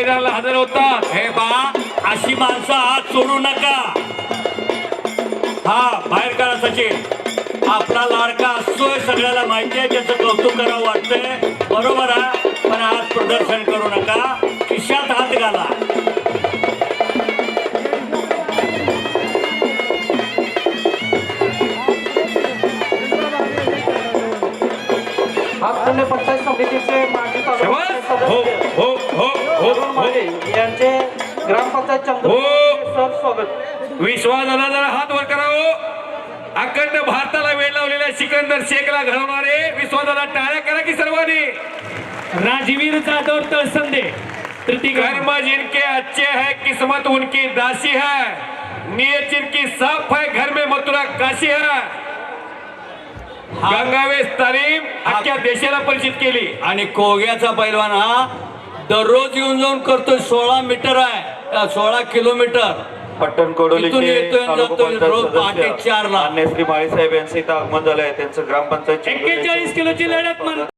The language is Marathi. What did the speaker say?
मैदानाला हजर होतात हे बा अशी माणसं हात सोडू नका. हा बाहेर काढा सचिन. आपला लाडका असतोय सगळ्याला माहिती आहे त्याचं कौतुक करावं वाटतंय. बरोबर आहे पण आज प्रदर्शन करू नका. खिशात हात घाला. पंचायत समितीचे माजी. हो हो. हो हो हो माने यांचे ग्रामपंचायत चंद्रपूर हो. स्वागत. विश्वासाला जरा हात वर करावं अखंड भारताला वेळ लावलेल्या सिकंदर शेखला घडवणारे. विश्वासाला टाळ्या करा की सर्वांनी. राजवीर जाधव तळसंदे कर्म जिनके अच्छे है किस्मत उनकी दासी है. नियत जिनकी साफ है घर में मथुरा काशी है. गंगावेश तालीम अख्ख्या देशाला परिचित केली. आणि कोग्याचा पैलवान हा दररोज येऊन जाऊन करतोय. सोळा मीटर आहे. सोळा किलोमीटर. पट्टण कोडोलीचे चारला. मान्य श्री माळीसाहेब यांचं इथं आगमन झालंय. त्यांचं ग्रामपंचायत एक्केचाळीस किलोची लढत म्हणतात.